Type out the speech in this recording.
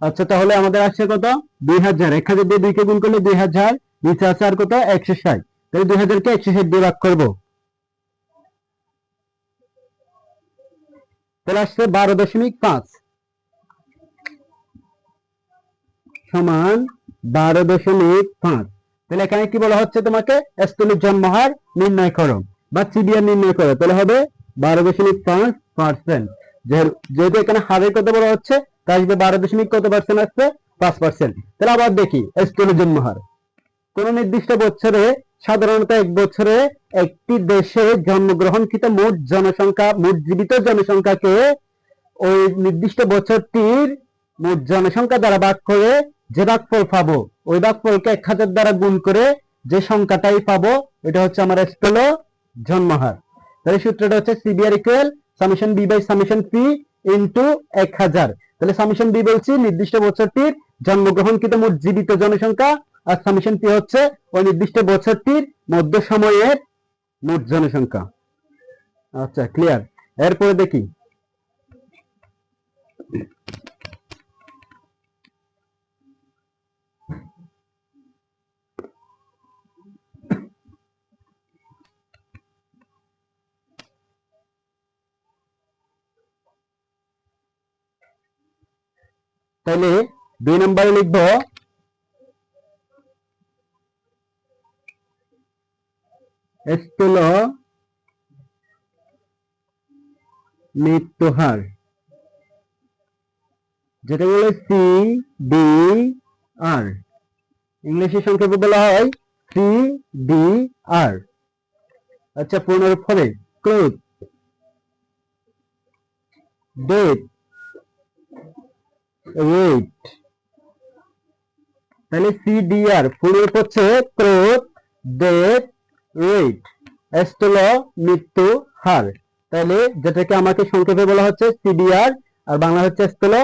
আচ্ছা তাহলে আমাদের আসছে কত? দুই হাজার। এক হাজার দিয়ে দুইকে গুণ করলে দুই হাজার। নিচে আছে আর কত? একশো ষাট। তাহলে দুই হাজারকে একশো ষাট দিয়ে ভাগ করব। তাহলে আসছে বারো দশমিক পাঁচ। সমান বারো দশমিক পাঁচ। তাহলে এখানে কি বলা হচ্ছে তোমাকে? স্থলের জন্মহার নির্ণয় করো বা সিবিআর নির্ণয় করো তাহলে হবে বারো দশমিক পাঁচ পার্সেন্ট যেহেতু এখানে হারের কথা বলা হচ্ছে আসবে বারো দশমিক কত পার্সেন্ট আসছে? পাঁচ পার্সেন্ট তাহলে আবার দেখি স্থলের জন্মহার কোন নির্দিষ্ট বছরে, সাধারণত এক বছরে একটি দেশে জন্মগ্রহণকৃত মোট জনসংখ্যা, মোট জীবিত জনসংখ্যাকে ওই নির্দিষ্ট বছরটির মোট জনসংখ্যা দ্বারা ভাগ করে যে ভাগফল পাবো, ওই ভাগফলকে এক হাজার দ্বারা গুণ করে যে সংখ্যাটাই পাবো, এটা হচ্ছে আমার স্থল জন্মহার তাহলে সূত্রটা হচ্ছে CBR equal summation B by summation P into এক হাজার। তাহলে সামিশন বি বলছি, নির্দিষ্ট বছরটির জন্মগ্রহণকৃত মোট জীবিত জনসংখ্যা, আর সামিশন পি হচ্ছে ওই নির্দিষ্ট বছরটির মধ্য সময়ের মোট জনসংখ্যা। আচ্ছা ক্লিয়ার এরপরে দেখি। তাহলে দুই নম্বরে লিখব স্থূল মৃত্যুহার যেটা বলে সি ডি আর ইংলিশে সংক্ষেপে বলা হয় সি ডি আর আচ্ছা পনেরো ফলে ক্লোথ ডেট। রেট তাহলে সিডিআর পনেরো হচ্ছে ক্রোথ ডেথ রেট স্থল, মৃত্যু, হার। তাহলে যেটাকে আমাকে সংক্ষেপে বলা হচ্ছে সিডিআর আর বাংলা হচ্ছে স্থল